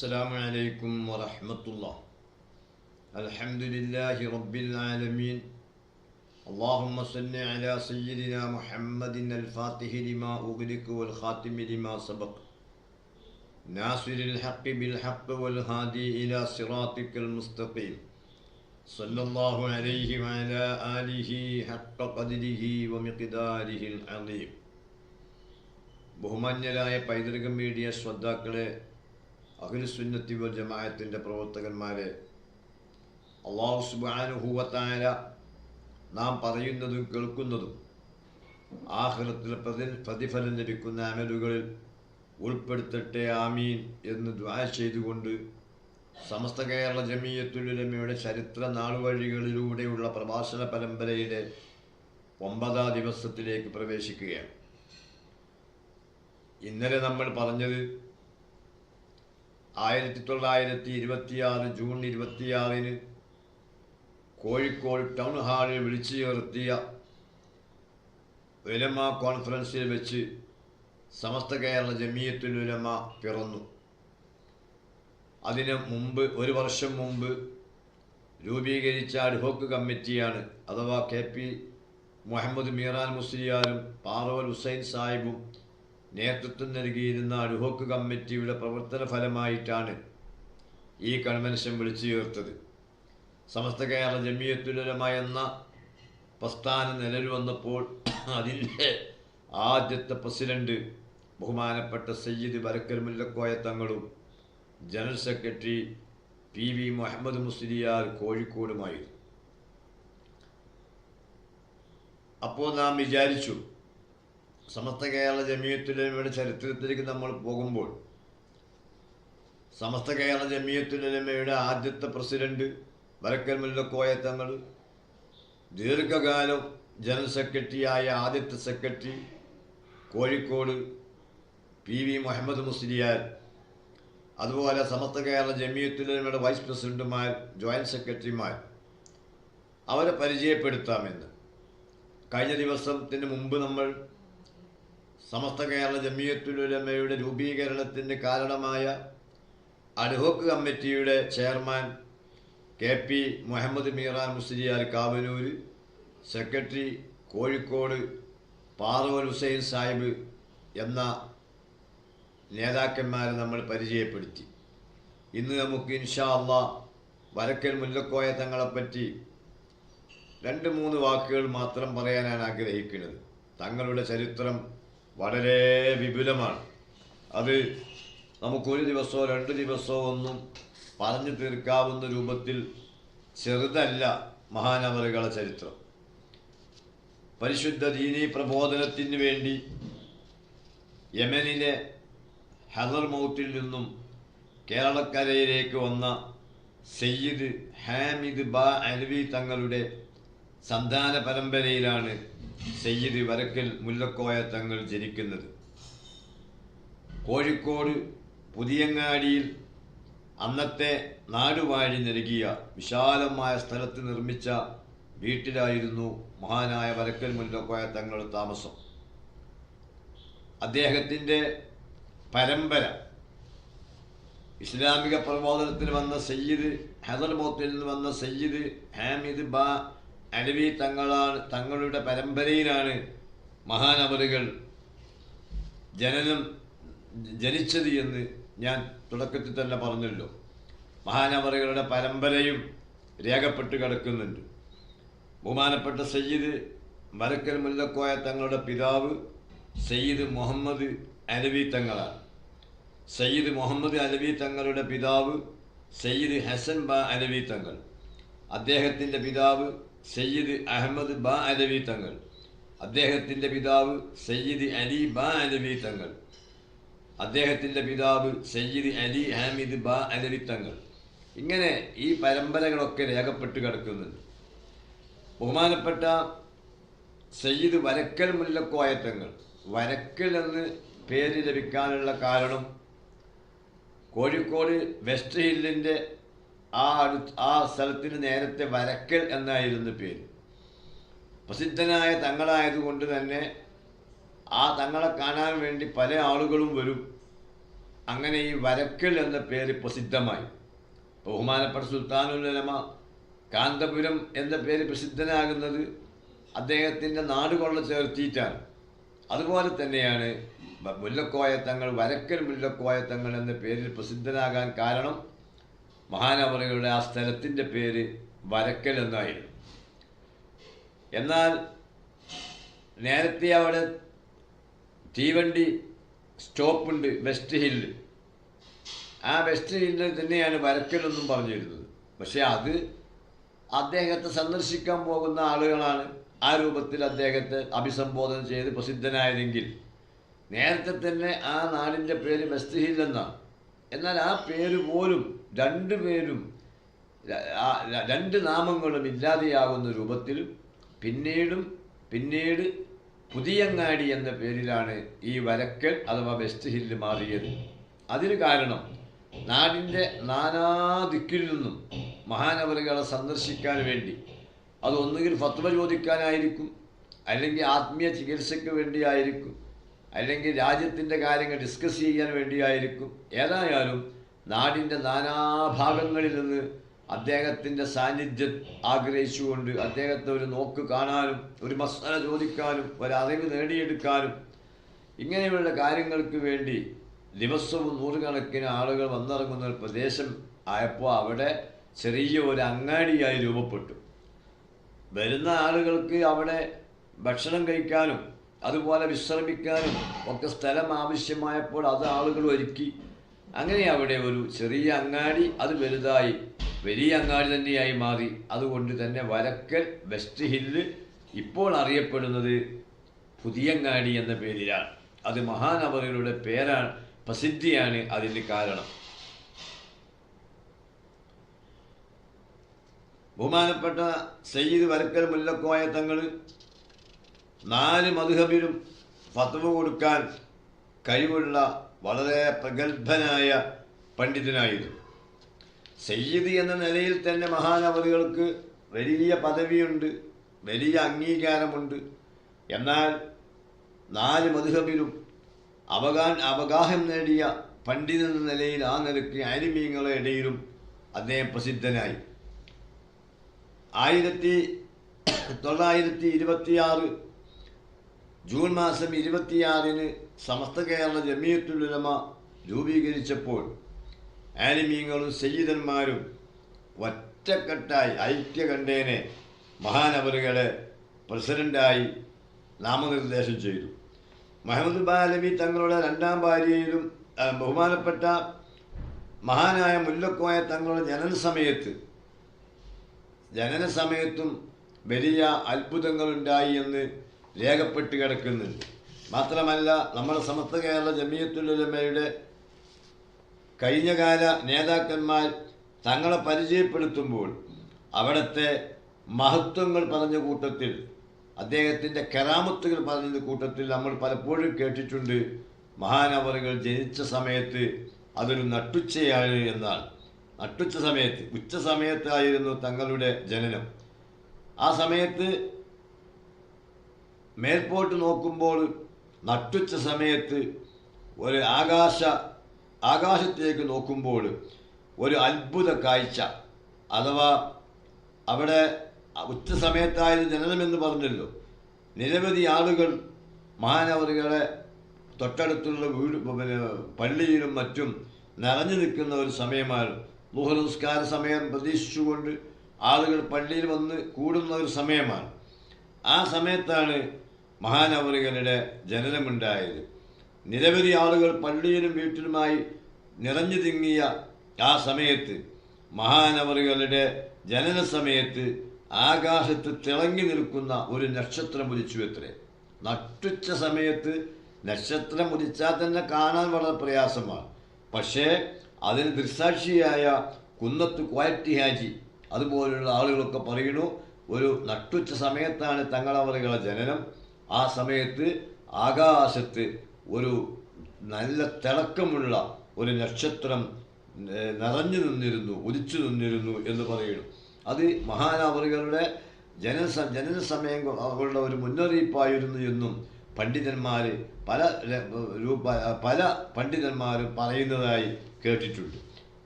السلام عليكم ورحمة الله الحمد لله رب العالمين اللهم صل على سيدنا محمد الفاتح لما أغلق والخاتم لما سبق ناصر الحق بالحق والهادي إلى صراطك المستقيم صلى الله عليه وعلى آله حق قدره ومقداره العظيم ബഹുമാന്യരായ പൈതൃക മീഡിയ ശ്രോതാക്കളെ അഖിലുസുന്നത്തി വൽ ജമാഅത്തിന്റെ പ്രവർത്തകന്മാരെ അള്ളാഹു സുബാനുഭൂവത്തായ നാം പറയുന്നതും കേൾക്കുന്നതും ആഹ്ലത്തിൽ പ്രതി പ്രതിഫലം ലഭിക്കുന്ന അമലുകളിൽ ഉൾപ്പെടുത്തട്ടെ ആമീൻ എന്ന് ദ്വാ ചെയ്തുകൊണ്ട് സമസ്ത കേരള ജമീയത്തുലമയുടെ ചരിത്ര നാളുവഴികളിലൂടെയുള്ള പ്രഭാഷണ പരമ്പരയുടെ ഒമ്പതാം ദിവസത്തിലേക്ക് പ്രവേശിക്കുകയാണ്. ഇന്നലെ നമ്മൾ പറഞ്ഞത് ആയിരത്തി തൊള്ളായിരത്തി ഇരുപത്തിയാറ് ജൂൺ ഇരുപത്തിയാറിന് കോഴിക്കോട് ടൗൺ ഹാളിൽ വിളിച്ചു ചേർത്തിയ ഉലമ കോൺഫറൻസിൽ വെച്ച് സമസ്ത കേരള ജമീയത്തുൽ ഉലമ പിറന്നു. അതിന് മുമ്പ് ഒരു വർഷം മുമ്പ് രൂപീകരിച്ച അഡ്ഹോക്ക് കമ്മിറ്റിയാണ് അഥവാ കെ പി മുഹമ്മദ് മീറാൻ മുസ്ലിയാരും പാറവൽ ഹുസൈൻ സാഹിബും നേതൃത്വം നൽകിയിരുന്ന അഡ്ഹോക്ക് കമ്മിറ്റിയുടെ പ്രവർത്തന ഫലമായിട്ടാണ് ഈ കൺവെൻഷൻ വിളിച്ചു ചേർത്തത് സമസ്ത കേരള ജമിയത്തുലമ എന്ന പ്രസ്ഥാനം നിലവിൽ വന്നപ്പോൾ അതിന്റെ ആദ്യത്തെ പ്രസിഡന്റ് ബഹുമാനപ്പെട്ട സയ്യിദ് ബരക്കൽ മുല്ലക്കോയ തങ്ങളും general secretary P V Muhammad Musliyar കോഴിക്കോടുമായിരുന്നു. അപ്പോൾ നാം വിചാരിച്ചു സമസ്ത കേരള ജമിയത്തുലമയുടെ ചരിത്രത്തിലേക്ക് നമ്മൾ പോകുമ്പോൾ സമസ്ത കേരള ജമിയത്തുലമയുടെ ആദ്യത്തെ പ്രസിഡന്റ് വരക്കൽ മുല്ലക്കോയ തങ്ങൾ ദീർഘകാലം ജനറൽ സെക്രട്ടറിയായ ആദ്യത്തെ secretary Kozhikode P V Muhammad Musliyar അതുപോലെ സമസ്ത കേരള ജമിയത്തുലമയുടെ വൈസ് പ്രസിഡന്റുമാർ ജോയിന്റ് സെക്രട്ടറിമാർ അവരെ പരിചയപ്പെടുത്താമെന്ന്. കഴിഞ്ഞ ദിവസത്തിന് മുമ്പ് നമ്മൾ സമസ്ത കേരള ജമിയത്തുലമയുടെ രൂപീകരണത്തിന് കാരണമായ അഡ്ഹോക്ക് കമ്മിറ്റിയുടെ chairman K P Muhammad Meeran Musliyar Kavanur secretary Kozhikode Parol Hussain Sahib എന്ന നേതാക്കന്മാരെ നമ്മൾ പരിചയപ്പെടുത്തി. ഇന്ന് നമുക്ക് ഇൻഷാ അള്ളാ വരക്കൽ മുല്ലക്കോയ തങ്ങളെപ്പറ്റി രണ്ട് മൂന്ന് വാക്കുകൾ മാത്രം പറയാനാണ് ആഗ്രഹിക്കുന്നത്. തങ്ങളുടെ ചരിത്രം വളരെ വിപുലമാണ്. അത് നമുക്കൊരു ദിവസമോ രണ്ട് ദിവസമോ ഒന്നും പറഞ്ഞു തീർക്കാവുന്ന രൂപത്തിൽ ചെറുതല്ല മഹാനവറുകളെ ചരിത്രം. പരിശുദ്ധ ദീനീ പ്രബോധനത്തിന് വേണ്ടി യമനിലെ ഹദർ മൗത്തിൽ നിന്നും കേരളക്കരയിലേക്ക് വന്ന സയ്യിദ് ഹാമിദ് ബാ അലവി തങ്ങളുടെ സന്താന പരമ്പരയിലാണ് സയ്യിദ് വരക്കൽ മുല്ലക്കോയ തങ്ങൾ ജനിക്കുന്നത്. കോഴിക്കോട് പുതിയങ്ങാടിയിൽ അന്നത്തെ നാടുവാഴി നൽകിയ വിശാലമായ സ്ഥലത്ത് നിർമ്മിച്ച വീട്ടിലായിരുന്നു മഹാനായ വരക്കൽ മുല്ലക്കോയ തങ്ങൾ താമസം. അദ്ദേഹത്തിന്റെ പരമ്പര ഇസ്ലാമിക പ്രബോധനത്തിന് വന്ന സയ്യിദ് ഹദർ മോത്തിൽ നിന്ന് വന്ന സയ്യിദ് ഹാമിദ് ബ അലവി തങ്ങളാണ് തങ്ങളുടെ പരമ്പരയിലാണ് മഹാനവറുകൾ ജനനം ജനിച്ചത് എന്ന് ഞാൻ തുടക്കത്തിൽ തന്നെ പറഞ്ഞല്ലോ. മഹാനവറുകളുടെ പരമ്പരയും രേഖപ്പെട്ട് കിടക്കുന്നുണ്ട്. ബഹുമാനപ്പെട്ട സയ്യിദ് മരക്കൽ മുല്ലക്കോയ തങ്ങളുടെ പിതാവ് സയ്യിദ് മുഹമ്മദ് അലവി തങ്ങളാണ്. സയ്യിദ് മുഹമ്മദ് അലവി തങ്ങളുടെ പിതാവ് സയ്യിദ് ഹസൻ ബ അലവി തങ്ങൾ. അദ്ദേഹത്തിന്റെ പിതാവ് സയ്യിദ് അഹമ്മദ് ബാ അലവി തങ്ങൾ അദ്ദേഹത്തിന്റെ പിതാവ് സയ്യിദ് അലി ബാ അലവി തങ്ങൾ അദ്ദേഹത്തിന്റെ പിതാവ് സയ്യിദ് അലി ഹാമിദ് ബാ അലവി തങ്ങൾ ഇങ്ങനെ ഈ പരമ്പരകളൊക്കെ രേഖപ്പെട്ട് കിടക്കുന്നുണ്ട്. ബഹുമാനപ്പെട്ട സയ്യിദ് വരക്കൽ മുല്ലക്കോയ തങ്ങൾ വരക്കൽ എന്ന് പേര് ലഭിക്കാനുള്ള കാരണം കോഴിക്കോട് വെസ്റ്റ് ഹില്ലിന്റെ ആ ആ സ്ഥലത്തിന് നേരത്തെ വരക്കൽ എന്നായിരുന്നു പേര്. പ്രസിദ്ധനായ തങ്ങളായതുകൊണ്ട് തന്നെ ആ തങ്ങളെ കാണാൻ വേണ്ടി പല ആളുകളും വരും. അങ്ങനെ ഈ വരക്കൽ എന്ന പേര് പ്രസിദ്ധമായി. ബഹുമാനപ്പെട്ട സുൽത്താനുലമ കാന്തപുരം എന്ന പേര് പ്രസിദ്ധനാകുന്നത് അദ്ദേഹത്തിന്റെ നാടുകൊള്ള ചേർത്തിയിട്ടാണ്. അതുപോലെ തന്നെയാണ് മുല്ലക്കോയത്തങ്ങൾ മുല്ലക്കോയ തങ്ങൾ വരക്കൽ മുല്ലക്കോയ തങ്ങൾ എന്ന പേരിൽ പ്രസിദ്ധനാകാൻ കാരണം മഹാനവറുകളുടെ ആ സ്ഥലത്തിന്റെ പേര് വരക്കൽ എന്നായിരുന്നു. എന്നാൽ നേരത്തെ അവിടെ തീവണ്ടി സ്റ്റോപ്പുണ്ട് വെസ്റ്റ് ഹില്ല് ആ വെസ്റ്റ് ഹില്ലിൽ തന്നെയാണ് വരക്കലെന്നും പറഞ്ഞിരുന്നത്. പക്ഷേ അത് അദ്ദേഹത്തെ സന്ദർശിക്കാൻ പോകുന്ന ആളുകളാണ് ആ രൂപത്തിൽ അദ്ദേഹത്തെ അഭിസംബോധന ചെയ്ത് പ്രസിദ്ധനായതെങ്കിൽ നേരത്തെ തന്നെ ആ നാടിന്റെ പേര് വെസ്റ്റ് ഹിൽ എന്നാണ്. എന്നാൽ ആ പേര് പോലും രണ്ട് പേരും ര- ആ ര- രണ്ട് നാമങ്ങളും ഇല്ലാതെയാകുന്ന രൂപത്തിൽ പിന്നീടും പിന്നീട് പുതിയങ്ങാടി എന്ന പേരിലാണ് ഈ വരക്കൽ അഥവാ വെസ്റ്റ് ഹില്ല് മാറിയത്. അതിന് കാരണം നാടിന്റെ നാനാ ദിക്കിൽ നിന്നും മഹാനവറുകളെ സന്ദർശിക്കാൻ വേണ്ടി. അത് ഒന്നുകിൽ ഫത്വ ചോദിക്കാനായിരിക്കും അല്ലെങ്കിൽ ആത്മീയ ചികിത്സയ്ക്ക് വേണ്ടിയായിരിക്കും അല്ലെങ്കിൽ രാജ്യത്തിന്റെ കാര്യങ്ങൾ ഡിസ്കസ് ചെയ്യാൻ വേണ്ടിയായിരിക്കും. ഏതായാലും നാടിന്റെ നാനാഭാഗങ്ങളിൽ നിന്ന് അദ്ദേഹത്തിന്റെ സാന്നിധ്യം ആഗ്രഹിച്ചുകൊണ്ട് അദ്ദേഹത്തെ ഒരു നോക്ക് കാണാനും ഒരു മസാല ചോദിക്കാനും ഒരറിവ് നേടിയെടുക്കാനും ഇങ്ങനെയുള്ള കാര്യങ്ങൾക്ക് വേണ്ടി ദിവസവും നൂറുകണക്കിന് ആളുകൾ വന്നിറങ്ങുന്ന ഒരു പ്രദേശം ആയപ്പോൾ അവിടെ ചെറിയ ഒരു അങ്ങാടിയായി രൂപപ്പെട്ടു. വരുന്ന ആളുകൾക്ക് അവിടെ ഭക്ഷണം കഴിക്കാനും അതുപോലെ വിശ്രമിക്കാനും ഒക്കെ സ്ഥലം ആവശ്യമായപ്പോൾ അത് ആളുകൾ ഒരുക്കി. അങ്ങനെ അവിടെ ഒരു ചെറിയ അങ്ങാടി അത് വലുതായി. വലിയ അങ്ങാടി തന്നെയായി മാറി. അതുകൊണ്ട് തന്നെ വരക്കൽ വെസ്റ്റ് ഹില്ല് ഇപ്പോൾ അറിയപ്പെടുന്നത് പുതിയങ്ങാടി എന്ന പേരിലാണ്. അത് മഹാനവറുകളുടെ പേരാണ് പ്രസിദ്ധിയാണ് അതിന് കാരണം. ബഹുമാനപ്പെട്ട സയ്യിദ് വരക്കൽ മുല്ലക്കോയ തങ്ങൾ നാല് മധുഹബിലും ഫത്വ കൊടുക്കാൻ കഴിവുള്ള വളരെ പ്രഗത്ഭനായ പണ്ഡിതനായിരുന്നു. സയ്യിദ് എന്ന നിലയിൽ തന്നെ മഹാനവറുകൾക്ക് വലിയ പദവിയുണ്ട് വലിയ അംഗീകാരമുണ്ട്. എന്നാൽ നാല് മധുഹബിലും അവഗാൻ അവഗാഹം നേടിയ പണ്ഡിതൻ എന്ന നിലയിൽ ആ നിലയ്ക്ക് ആനിമീങ്ങളുടെ ഇടയിലും അദ്ദേഹം പ്രസിദ്ധനായി. ആയിരത്തി തൊള്ളായിരത്തി ഇരുപത്തിയാറ് ജൂൺ മാസം ഇരുപത്തിയാറിന് സമസ്ത കേരള ജമിയത്തുലുലമ രൂപീകരിച്ചപ്പോൾ ആലിമീങ്ങളും സയ്യിദന്മാരും ഒറ്റക്കെട്ടായി ഐക്യകണ്ഠേനെ മഹാനവറുകളെ പ്രസിഡന്റായി നാമനിർദ്ദേശം ചെയ്തു. മഹമ്മദ് ബാലബി തങ്ങളുടെ രണ്ടാം ഭാര്യയിലും ബഹുമാനപ്പെട്ട മഹാനായ മുല്ലക്കോയ തങ്ങളുടെ ജനന സമയത്ത് ജനന സമയത്തും വലിയ അത്ഭുതങ്ങളുണ്ടായി എന്ന് രേഖപ്പെട്ട് കിടക്കുന്നുണ്ട് മാത്രമല്ല നമ്മുടെ സമസ്ത കേരള ജമിയത്തുലമയുടെ കഴിഞ്ഞകാല നേതാക്കന്മാർ തങ്ങളെ പരിചയപ്പെടുത്തുമ്പോൾ അവിടുത്തെ മഹത്വങ്ങൾ പറഞ്ഞ കൂട്ടത്തിൽ അദ്ദേഹത്തിന്റെ കരാമത്തുകൾ പറഞ്ഞ കൂട്ടത്തിൽ നമ്മൾ പലപ്പോഴും കേട്ടിട്ടുണ്ട് മഹാനവറുകൾ ജനിച്ച സമയത്ത് അതൊരു നട്ടുച്ചയാണ് എന്നാണ് നട്ടുച്ച സമയത്ത് ഉച്ച സമയത്തായിരുന്നു തങ്ങളുടെ ജനനം. ആ സമയത്ത് മേൽപോട്ട് നോക്കുമ്പോൾ നട്ടുച്ച സമയത്ത് ഒരു ആകാശ ആകാശത്തേക്ക് നോക്കുമ്പോൾ ഒരു അത്ഭുത കാഴ്ച. അഥവാ അവിടെ ഉച്ച സമയത്തായിരുന്നു ജനനമെന്ന് പറഞ്ഞല്ലോ. നിരവധി ആളുകൾ മഹാനവറുകളെ തൊട്ടടുത്തുള്ള വീട് പള്ളിയിലും മറ്റും നിറഞ്ഞു നിൽക്കുന്ന ഒരു സമയമാണ്. മുഹനസ്കാര സമയം പ്രതീക്ഷിച്ചുകൊണ്ട് ആളുകൾ പള്ളിയിൽ വന്ന് കൂടുന്ന ഒരു സമയമാണ്. ആ സമയത്താണ് മഹാനവറുകളുടെ ജനനമുണ്ടായത്. നിരവധി ആളുകൾ പള്ളിയിലും വീട്ടിലുമായി നിറഞ്ഞു തിങ്ങിയ ആ സമയത്ത് മഹാനവറുകളുടെ ജനന സമയത്ത് ആകാശത്ത് തിളങ്ങി നിൽക്കുന്ന ഒരു നക്ഷത്രം ഉദിച്ചു എത്രേ നട്ടുച്ച സമയത്ത് നക്ഷത്രം ഉദിച്ചാൽ തന്നെ കാണാൻ വളരെ പ്രയാസമാണ്. പക്ഷേ അതിന് ദൃക്സാക്ഷിയായ കുന്നത്ത് ക്വാലിറ്റി ഹാജി അതുപോലുള്ള ആളുകളൊക്കെ പറയുന്നു ഒരു നട്ടുച്ച സമയത്താണ് തങ്ങളവറുകളെ ജനനം. ആ സമയത്ത് ആകാശത്ത് ഒരു നല്ല തിളക്കമുള്ള ഒരു നക്ഷത്രം നിറഞ്ഞു നിന്നിരുന്നു ഉദിച്ചു നിന്നിരുന്നു എന്ന് പറയുന്നു അത് മഹാനവറുകളുടെ ജനന ജനന സമയം അവരുടെ ഒരു മുന്നറിയിപ്പായിരുന്നു എന്നും പണ്ഡിതന്മാർ പല രൂപ പല പണ്ഡിതന്മാരും പറയുന്നതായി കേട്ടിട്ടുണ്ട്.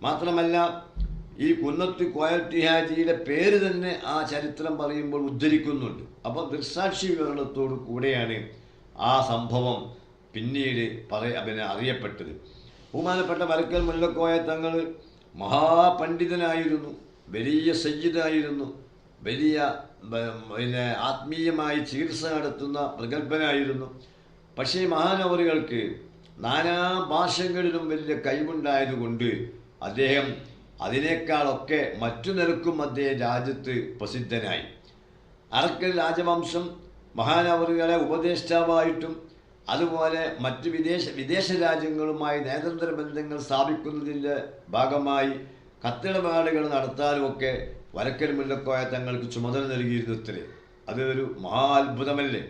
മാത്രമല്ല ഈ കുന്നത്ത് കോയട്ടി ഹാജിയുടെ പേര് തന്നെ ആ ചരിത്രം പറയുമ്പോൾ ഉദ്ധരിക്കുന്നുണ്ട്. അപ്പോൾ ദൃക്സാക്ഷി വിവരണത്തോടു കൂടെയാണ് ആ സംഭവം പിന്നീട് പറയ പിന്നെ അറിയപ്പെട്ടത്. ബഹുമാനപ്പെട്ട വരക്കൽ മുല്ലക്കോയ തങ്ങൾ മഹാപണ്ഡിതനായിരുന്നു വലിയ സയ്യിദായിരുന്നു വലിയ പിന്നെ ആത്മീയമായി ചികിത്സ നടത്തുന്ന പ്രഗത്ഭനായിരുന്നു. പക്ഷേ മഹാനവറുകൾക്ക് നാനാ ഭാഷകളിലും വലിയ കഴിവുണ്ടായതുകൊണ്ട് അദ്ദേഹം അതിനേക്കാളൊക്കെ മറ്റു നിരക്കും അദ്ദേഹം രാജ്യത്ത് പ്രസിദ്ധനായി. അറക്കൽ രാജവംശം മഹാനവറുകളെ ഉപദേഷ്ടാവായിട്ടും അതുപോലെ മറ്റ് വിദേശ വിദേശ രാജ്യങ്ങളുമായി നയതന്ത്ര ബന്ധങ്ങൾ സ്ഥാപിക്കുന്നതിന്റെ ഭാഗമായി കത്തിടപാടുകൾ നടത്താനുമൊക്കെ വരക്കൽ മുല്ലക്കോയ തങ്ങൾക്ക് ചുമതല നൽകിയിരുന്നത്രേ. അത് ഒരു മഹാ അത്ഭുതമല്ലേ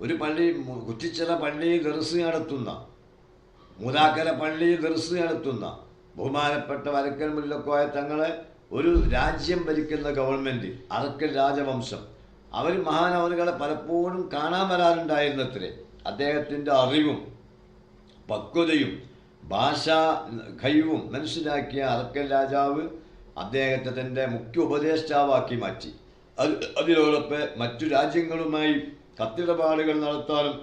ഒരു പള്ളി കുറ്റിച്ചിറ പള്ളി ദർസ് നടത്തുന്ന മൂതാക്കര പള്ളി ദർസ് നടത്തുന്ന ബഹുമാനപ്പെട്ട വരക്കൽ മുല്ലക്കോയ തങ്ങളെ ഒരു രാജ്യം ഭരിക്കുന്ന ഗവൺമെന്റ് അറക്കൽ രാജവംശം. അവർ മഹാനവനുകളെ പലപ്പോഴും കാണാൻ വരാറുണ്ടായിരുന്നത്രേ. അദ്ദേഹത്തിന്റെ അറിവും പക്വതയും ഭാഷാ കഴിവും മനസ്സിലാക്കിയ അറക്കൽ രാജാവ് അദ്ദേഹത്തെ തന്റെ മുഖ്യ ഉപദേഷ്ടാവാക്കി മാറ്റി. അത് അതിനോടൊപ്പം മറ്റു രാജ്യങ്ങളുമായി കത്തിടപാടുകൾ നടത്താനും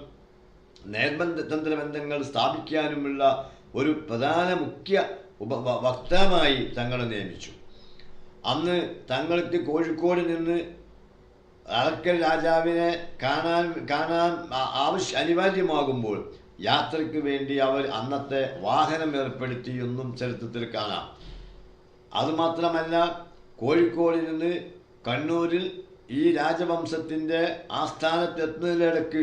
നേർബന്ധ തന്ത്രബന്ധങ്ങൾ സ്ഥാപിക്കാനുമുള്ള ഒരു പ്രധാന മുഖ്യ ഉപ വക്താവായി തങ്ങളെ നിയമിച്ചു. അന്ന് തങ്ങൾക്ക് കോഴിക്കോട് നിന്ന് അറക്കൽ രാജാവിനെ കാണാൻ കാണാൻ ആവശ്യ അനിവാര്യമാകുമ്പോൾ യാത്രയ്ക്ക് വേണ്ടി അവർ അന്നത്തെ വാഹനം ഏർപ്പെടുത്തി എന്നും ചരിത്രത്തിൽ കാണാം. അതുമാത്രമല്ല കോഴിക്കോട് നിന്ന് കണ്ണൂരിൽ ഈ രാജവംശത്തിന്റെ ആസ്ഥാനത്തെത്തുന്നതിനിടക്ക്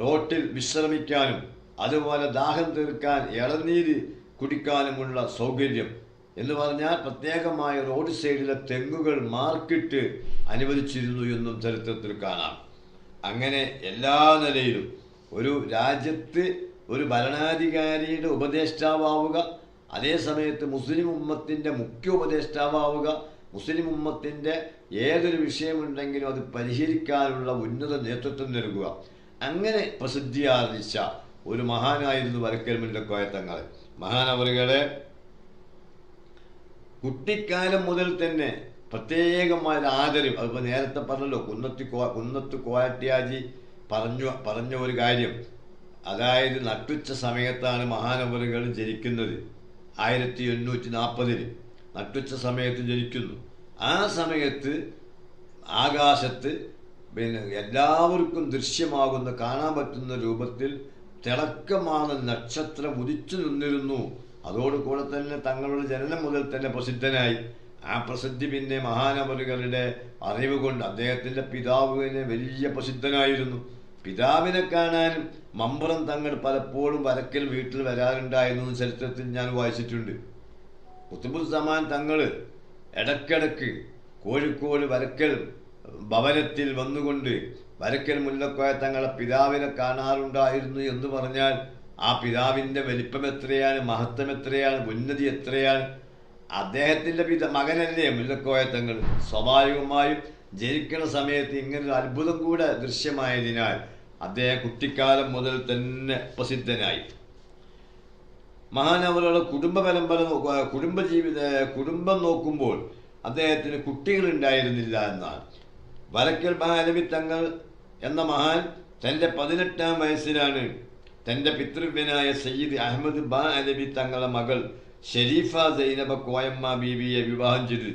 റോട്ടിൽ വിശ്രമിക്കാനും അതുപോലെ ദാഹം തീർക്കാൻ ഇളനീര് കുടിക്കാനുമുള്ള സൗകര്യം എന്ന് പറഞ്ഞാൽ പ്രത്യേകമായ റോഡ് സൈഡിലെ തെങ്ങുകൾ മാർക്കിട്ട് അനുവദിച്ചിരുന്നു എന്നും ചരിത്രത്തിൽ കാണാം. അങ്ങനെ എല്ലാ നിലയിലും ഒരു രാജ്യത്ത് ഒരു ഭരണാധികാരിയുടെ ഉപദേഷ്ടാവുക അതേ സമയത്ത് മുസ്ലിം ഉമ്മത്തിന്റെ മുഖ്യ ഉപദേഷ്ടാവുക മുസ്ലിം ഉമ്മത്തിന്റെ ഏതൊരു വിഷയമുണ്ടെങ്കിലും അത് പരിഹരിക്കാനുള്ള ഉന്നത നേതൃത്വം നൽകുക. അങ്ങനെ പ്രസിദ്ധിയാർജിച്ച ഒരു മഹാനായിരുന്നു വരക്കൽ മുല്ലക്കോയ തങ്ങൾ മഹാനവറുകളെ കുട്ടിക്കാലം മുതൽ തന്നെ പ്രത്യേകമായ ആദരവ് അതിപ്പോൾ നേരത്തെ പറഞ്ഞല്ലോ കുന്നത്തി കോ കുന്നത്ത് കോയാട്ടിയാജി പറഞ്ഞു പറഞ്ഞ ഒരു കാര്യം. അതായത് നട്ടുച്ച സമയത്താണ് മഹാനവറുകൾ ജനിക്കുന്നത്. ആയിരത്തി എണ്ണൂറ്റി നാൽപ്പതിൽ നട്ടുച്ച സമയത്ത് ജനിക്കുന്നു. ആ സമയത്ത് ആകാശത്ത് പിന്നെ എല്ലാവർക്കും ദൃശ്യമാകുന്ന കാണാൻ പറ്റുന്ന രൂപത്തിൽ തിളക്കമാണ് നക്ഷത്രം ഉദിച്ചു നിന്നിരുന്നു. അതോടുകൂടെ തന്നെ തങ്ങളുടെ ജനനം മുതൽ തന്നെ പ്രസിദ്ധനായി. ആ പ്രസിദ്ധി പിന്നെ മഹാനവറുകളുടെ അറിവ് കൊണ്ട് അദ്ദേഹത്തിന്റെ പിതാവിനെ വലിയ പ്രസിദ്ധനായിരുന്നു. പിതാവിനെ കാണാനും മമ്പുറം തങ്ങൾ പലപ്പോഴും വരക്കൽ വീട്ടിൽ വരാറുണ്ടായിരുന്നു ചരിത്രത്തിൽ ഞാൻ വായിച്ചിട്ടുണ്ട്. കുത്തുബുസ്സമാൻ തങ്ങൾ ഇടക്കിടക്ക് കോഴിക്കോട് വരക്കൽ ഭവനത്തിൽ വന്നുകൊണ്ട് വരക്കൽ മുല്ലക്കോയ തങ്ങളെ പിതാവിനെ കാണാറുണ്ടായിരുന്നു എന്ന് പറഞ്ഞാൽ ആ പിതാവിന്റെ വലിപ്പം എത്രയാണ് മഹത്വം എത്രയാണ് ഉന്നതി എത്രയാണ്? അദ്ദേഹത്തിന്റെ പിത മകനല്ലേ മുല്ലക്കോയ തങ്ങൾ? സ്വാഭാവികമായും ജനിക്കുന്ന സമയത്ത് ഇങ്ങനെ ഒരു അത്ഭുതം കൂടെ ദൃശ്യമായതിനാൽ അദ്ദേഹം കുട്ടിക്കാലം മുതൽ തന്നെ പ്രസിദ്ധനായി. മഹാനവരുടെ കുടുംബ പരമ്പര കുടുംബജീവിത കുടുംബ നോക്കുമ്പോൾ അദ്ദേഹത്തിന് കുട്ടികളുണ്ടായിരുന്നില്ല എന്നാണ് വരക്കൽ മഹാനവി തങ്ങൾ എന്ന മഹാൻ തന്റെ പതിനെട്ടാം വയസ്സിലാണ് തന്റെ പിതൃവ്യനായ സയ്യിദ് അഹമ്മദ് ബാ അലബി തങ്ങളുടെ മകൾ ഷെരീഫ സൈനബ കോയമ്മ ബീവിയെ വിവാഹം ചെയ്തു.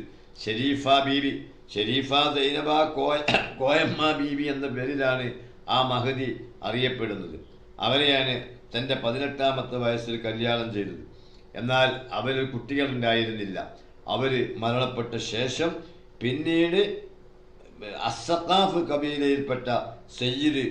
ഷെരീഫ ബീവി ഷെരീഫ സൈനബ കോയ കോയമ്മ ബീവി എന്ന പേരിലാണ് ആ മഹതി അറിയപ്പെടുന്നത്. അവരെയാണ് തന്റെ പതിനെട്ടാമത്തെ വയസ്സിൽ കല്യാണം ചെയ്തത്. എന്നാൽ അവരിൽ കുട്ടികളുണ്ടായിരുന്നില്ല. അവർ മരണപ്പെട്ട ശേഷം പിന്നീട് അസഖാഫ് കബീലയിൽപ്പെട്ട സയ്യിദ്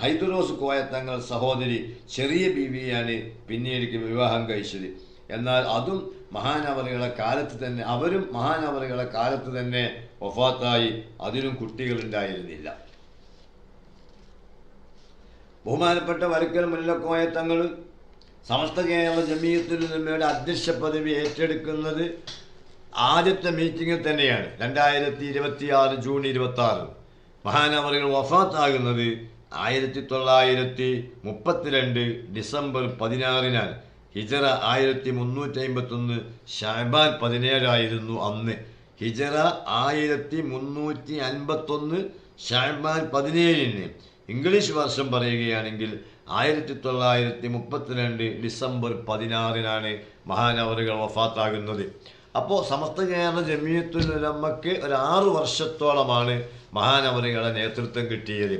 ഹൈദുറോസ് കോയ തങ്ങൾ സഹോദരി ചെറിയ ബീവിയാണ് പിന്നീട് വിവാഹം കഴിച്ചത്. എന്നാൽ അതും മഹാനവറുകളെ കാലത്ത് തന്നെ അവരും മഹാനവറുകളെ കാലത്ത് തന്നെ ഒഫാത്തായി അതിനും കുട്ടികളുണ്ടായിരുന്നില്ല ബഹുമാനപ്പെട്ട വരക്കൽ മുല്ലക്കോയ തങ്ങൾ സമസ്ത കേരള ജമീയത്തിൽ നിന്നയുടെ അധ്യക്ഷ പദവി ഏറ്റെടുക്കുന്നത് ആദ്യത്തെ മീറ്റിംഗിൽ തന്നെയാണ്. രണ്ടായിരത്തി ഇരുപത്തി ആറ് ജൂൺ ഇരുപത്തി ആറ് മഹാനവറുകൾ വഫാത്താകുന്നത് ആയിരത്തി തൊള്ളായിരത്തി മുപ്പത്തിരണ്ട് ഡിസംബർ പതിനാറിനാണ്. ഹിജറ ആയിരത്തി മുന്നൂറ്റി അമ്പത്തൊന്ന് ഷാബാൻ പതിനേഴായിരുന്നു അന്ന്. ഹിജറ ആയിരത്തി മുന്നൂറ്റി അൻപത്തൊന്ന് ഷാബാൻ പതിനേഴിന്. ഇംഗ്ലീഷ് വർഷം പറയുകയാണെങ്കിൽ ആയിരത്തി തൊള്ളായിരത്തി മുപ്പത്തിരണ്ട് ഡിസംബർ പതിനാറിനാണ് മഹാനവറുകൾ വഫാത്താകുന്നത്. അപ്പോൾ സമസ്ത കേരള ജമീയത്തുലമ്മക്ക് ഒരു ആറ് വർഷത്തോളമാണ് മഹാനവറികളെ നേതൃത്വം കിട്ടിയത്.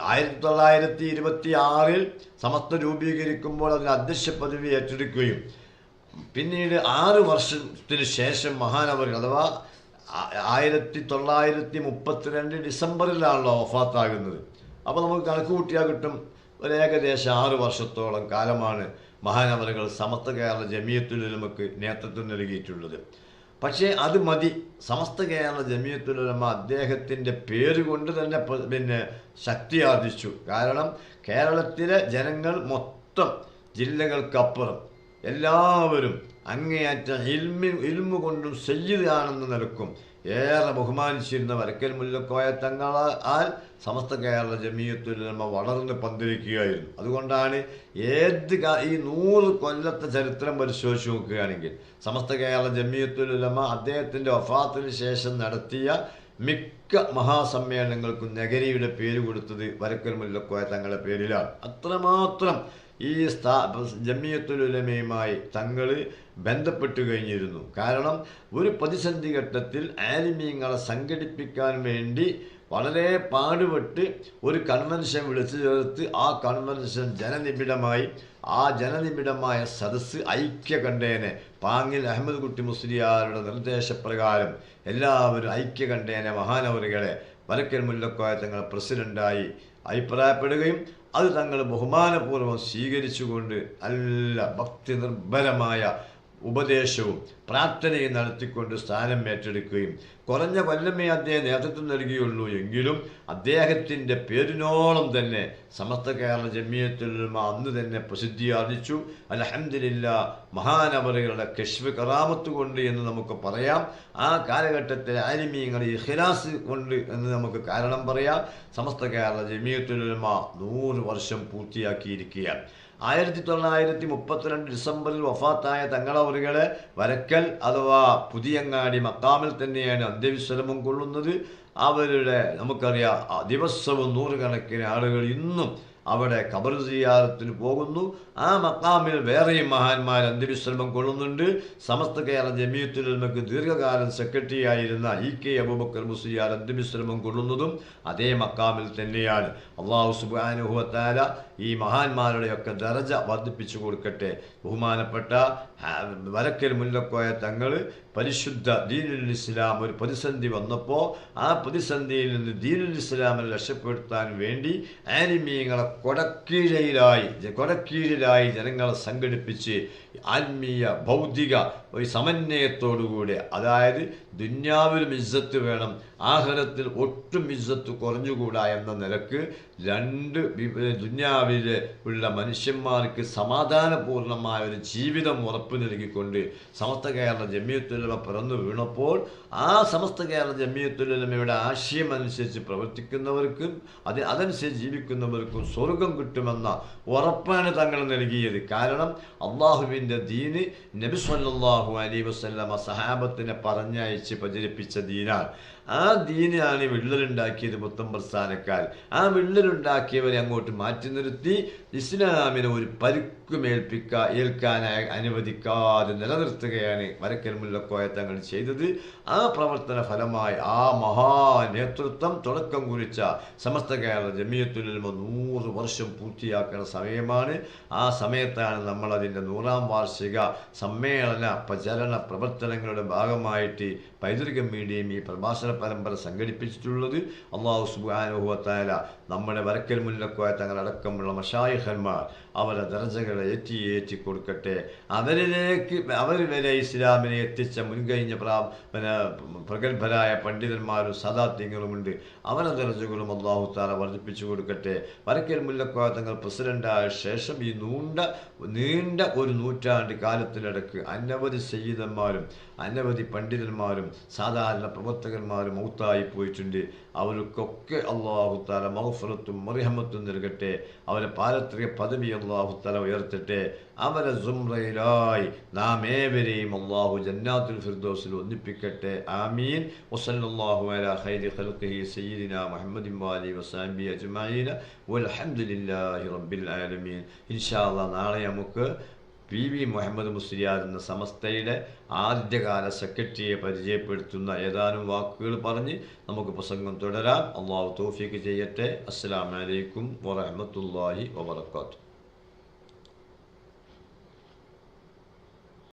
ആയിരത്തി തൊള്ളായിരത്തി ഇരുപത്തി ആറിൽ സമസ്ത രൂപീകരിക്കുമ്പോൾ അതിന് അധ്യക്ഷ പദവി ഏറ്റെടുക്കുകയും പിന്നീട് ആറ് വർഷത്തിന് ശേഷം മഹാനവറുകൾ അഥവാ ആയിരത്തി തൊള്ളായിരത്തി മുപ്പത്തിരണ്ട് ഡിസംബറിലാണല്ലോ വഫാത്താകുന്നത്. അപ്പോൾ നമുക്ക് കണക്ക് കൂട്ടിയാൽ കിട്ടും. ഒരു ഏകദേശം ആറ് വർഷത്തോളം കാലമാണ് മഹാനവറുകൾ സമസ്ത കേരള ജമിയത്തുലമക്ക് നേതൃത്വം നൽകിയിട്ടുള്ളത്. പക്ഷേ അത് മതി. സമസ്ത കേരള ജമിയത്തുലമ അദ്ദേഹത്തിന്റെ പേര് കൊണ്ട് തന്നെ പിന്നെ ശക്തി ആർജിച്ചു. കാരണം കേരളത്തിലെ ജനങ്ങൾ മൊത്തം ജില്ലകൾക്കപ്പുറം എല്ലാവരും അങ്ങേയറ്റം ഇൽമി ഇൽമു കൊണ്ടും സയ്യിദാണെന്ന് നിലക്കും ഏറെ ബഹുമാനിച്ചിരുന്ന വരക്കൽ മുല്ലക്കോയ തങ്ങളാൽ സമസ്ത കേരള ജമീയത്തുലമ വളർന്ന് പന്തിരിക്കുകയായിരുന്നു. അതുകൊണ്ടാണ് ഏത് ഈ നൂറ് കൊല്ലത്തെ ചരിത്രം പരിശോധിച്ച് നോക്കുകയാണെങ്കിൽ സമസ്ത കേരള ജമീയത്തുലമ അദ്ദേഹത്തിന്റെ ഒഫാത്തിന് ശേഷം നടത്തിയ മിക്ക മഹാസമ്മേളനങ്ങൾക്കും നഗരിയുടെ പേര് കൊടുത്തത് വരക്കൽ മുല്ലക്കോയ തങ്ങളുടെ പേരിലാണ്. അത്രമാത്രം ഈ സ്ഥാ ജമിയത്തുലുലമയുമായി തങ്ങൾ ബന്ധപ്പെട്ടു കഴിഞ്ഞിരുന്നു. കാരണം ഒരു പ്രതിസന്ധി ഘട്ടത്തിൽ ആലിമീങ്ങളെ സംഘടിപ്പിക്കാൻ വേണ്ടി വളരെ പാടുപെട്ട് ഒരു കൺവെൻഷൻ വിളിച്ചു ചേർത്ത് ആ കൺവെൻഷൻ ജനനിബിഡമായി ആ ജനനിബിഡമായ സദസ്സ് ഐക്യകണ്ഠേനെ പാങ്ങിൽ അഹമ്മദ് കുട്ടി മുസ്ലിയാരുടെ നിർദ്ദേശപ്രകാരം എല്ലാവരും ഐക്യ ഐക്യകണ്ഠേനെ മഹാനവറുകളെ വരക്കൽ മുല്ലക്കോയ തങ്ങൾ പ്രസിഡന്റായി അഭിപ്രായപ്പെടുകയും അത് തങ്ങൾ ബഹുമാനപൂർവം സ്വീകരിച്ചുകൊണ്ട് നല്ല ഭക്തി നിർഭരമായ ഉപദേശവും പ്രാർത്ഥനയും നടത്തിക്കൊണ്ട് സ്ഥാനം ഏറ്റെടുക്കുകയും കുറഞ്ഞ കൊല്ലമേ അദ്ദേഹം നേതൃത്വം നൽകിയുള്ളൂ എങ്കിലും അദ്ദേഹത്തിന്റെ പേരിനോളം തന്നെ സമസ്ത കേരള ജമിയത്തുലമ അന്ന് തന്നെ പ്രസിദ്ധി ആർജിച്ചു. അലഹമില്ല മഹാനവറുകളുടെ കശ്വ് കറാമത്ത് കൊണ്ട് എന്ന് നമുക്ക് പറയാം. ആ കാലഘട്ടത്തിൽ ആലിമീങ്ങൾ ഇഖ്ലാസ് കൊണ്ട് എന്ന് നമുക്ക് കാരണം പറയാം. സമസ്ത കേരള ജമിയത്തുലമ നൂറ് വർഷം പൂർത്തിയാക്കിയിരിക്കുകയാണ്. ആയിരത്തി തൊള്ളായിരത്തി മുപ്പത്തിരണ്ട് ഡിസംബറിൽ വഫാത്തായ തങ്ങളവറികളെ വരക്കൽ അഥവാ പുതിയങ്ങാടി മക്കാമിൽ തന്നെയാണ് അന്ത്യവിശ്രമം കൊള്ളുന്നത്. അവരുടെ നമുക്കറിയാം ദിവസവും നൂറുകണക്കിന് ആളുകൾ ഇന്നും അവിടെ ഖബർ സിയാറത്തിന് പോകുന്നു. ആ മക്കാമിൽ വേറെയും മഹാന്മാർ അന്ത്യവിശ്രമം കൊള്ളുന്നുണ്ട്. സമസ്ത കേരള ജമീയത്തുലമക്ക് ദീർഘകാലം സെക്രട്ടറി ആയിരുന്ന ഇ കെ അബൂബക്കർ മുസ്ലിയാർ അന്ത്യവിശ്രമം കൊള്ളുന്നതും അതേ മക്കാമിൽ തന്നെയാണ്. അള്ളാഹു സുബാനുഹുവത്താല ഈ മഹാന്മാരുടെയൊക്കെ ദറജ വർദ്ധിപ്പിച്ചു കൊടുക്കട്ടെ. ബഹുമാനപ്പെട്ട വരക്കൽ മുല്ലക്കോയ തങ്ങൾ പരിശുദ്ധ ദീനുൽ ഇസ്ലാം ഒരു പ്രതിസന്ധി വന്നപ്പോൾ ആ പ്രതിസന്ധിയിൽ നിന്ന് ദീനുൽ ഇസ്ലാമിനെ രക്ഷപ്പെടുത്താൻ വേണ്ടി ആനിമീയങ്ങളെ കൊടക്കീഴയിലായി കൊടക്കീഴിലായി ജനങ്ങളെ സംഘടിപ്പിച്ച് ആത്മീയ ഭൗതിക ഒരു സമന്വയത്തോടുകൂടി അതായത് ദുന്യാവിലും ഇജ്ജത്ത് വേണം ആഹാരത്തിൽ ഒട്ടും ഇജ്ജത്ത് കുറഞ്ഞുകൂടാ എന്ന നിലയ്ക്ക് രണ്ട് ദുന്യാവിൽ ഉള്ള മനുഷ്യന്മാർക്ക് സമാധാനപൂർണമായ ഒരു ജീവിതം ഉറപ്പു നൽകിക്കൊണ്ട് സമസ്ത കേരള ജമ്മിയത്തുലമ പിറന്നു വീണപ്പോൾ ആ സമസ്ത കേരള ജമ്മിയത്തുലമയുടെ ആശയം അനുസരിച്ച് പ്രവർത്തിക്കുന്നവർക്കും അത് അതനുസരിച്ച് ജീവിക്കുന്നവർക്കും സ്വർഗം കിട്ടുമെന്ന ഉറപ്പാണ് തങ്ങൾ നൽകിയത്. കാരണം അള്ളാഹുവിന്റെ ദീന് നബി സല്ലല്ലാഹു അലൈഹി വസല്ലമ സഹാബത്തിനെ പറഞ്ഞയച്ച് പ്രചരിപ്പിച്ച ദീനാണ് ആ ദീനാണ് വിള്ളലുണ്ടാക്കിയത് മൊത്തം പ്രസ്ഥാനക്കാർ. ആ വിള്ളലുണ്ടാക്കിയവരെ അങ്ങോട്ട് മാറ്റി നിർത്തി ഇസ്ലാമിനെ ഒരു പരുക്കുമേൽപ്പിക്ക ഏൽക്കാനായി അനുവദിക്കാതെ നിലനിർത്തുകയാണ് വരക്കൽ മുല്ലക്കോയ തങ്ങൾ ചെയ്തത്. ആ പ്രവർത്തന ഫലമായി ആ മഹാ നേതൃത്വം തുടക്കം കുറിച്ച സമസ്ത കേരള ജമിയത്തുലമ നൂറ് വർഷം പൂർത്തിയാക്കുന്ന സമയമാണ്. ആ സമയത്താണ് നമ്മളതിന്റെ നൂറാം വാർഷിക സമ്മേളന പ്രചരണ പ്രവർത്തനങ്ങളുടെ ഭാഗമായിട്ട് പൈതൃക മീഡിയയും ഈ പ്രഭാഷണ പരമ്പര സംഘടിപ്പിച്ചിട്ടുള്ളത്. അള്ളാഹു സുബാനുഭവത്തായ നമ്മുടെ വരക്കൽ മുല്ലക്കോയ തങ്ങളടക്കമുള്ള മഷായിഹന്മാർ അവരുടെ ദർജകളെ ഏറ്റി ഏറ്റി കൊടുക്കട്ടെ. അവരിലേക്ക് അവർ വരെ ഇസ്ലാമിനെ എത്തിച്ച മുൻകഴിഞ്ഞ പ്രാ പിന്നെ പ്രഗത്ഭരായ പണ്ഡിതന്മാരും സദാത്യങ്ങളുമുണ്ട് അവരുടെ ദർജകളും അള്ളാഹു താല വർദ്ധിപ്പിച്ചു കൊടുക്കട്ടെ. വരക്കൽ മുല്ലക്കോയ തങ്ങൾ പ്രസിഡന്റായ ശേഷം ഈ നൂണ്ട നീണ്ട ഒരു നൂറ്റാണ്ട് കാലത്തിനിടക്ക് അനവധി സയ്യിദന്മാരും അനവധി പണ്ഡിതന്മാരും സാധാരണ പ്രവർത്തകന്മാരും മൗത്തായി പോയിട്ടുണ്ട്. അവർക്കൊക്കെ അള്ളാഹു താല മഹഫറത്തും മറിഹമ്മത്തും നൽകട്ടെ. അവരെ പാരത്രിക പദവി അള്ളാഹു തല ഉയർത്തട്ടെ. അവരെ സുംറയിലായി നാം ഏവരെയും അള്ളാഹു ജന്നാത്തുൽ ഫിർദോസിൽ ഒന്നിപ്പിക്കട്ടെ. ആമീൻ. വസല്ലല്ലാഹു അലാ ഖൈരി ഖൽഖിഹി സയ്യിദിന മുഹമ്മദിൻ വാലി വസാബി അജ്മഈന വൽഹംദുലില്ലാഹി റബ്ബിൽ ആലമീൻ. ഇൻഷാ അല്ലാഹ് നാളെ നമുക്ക് പി വി മുഹമ്മദ് മുസ്ലിയാർ എന്ന സമസ്തയുടെ ആദ്യകാല സെക്രട്ടറിയെ പരിചയപ്പെടുത്തുന്ന ഏതാനും വാക്കുകൾ പറഞ്ഞ് നമുക്ക് പ്രസംഗം തുടരാം. അള്ളാഹു തോഫിക്ക് ചെയ്യട്ടെ. അസ്സാം വലൈക്കും വറഹമത്തല്ലാഹി വബർക്കാത്തു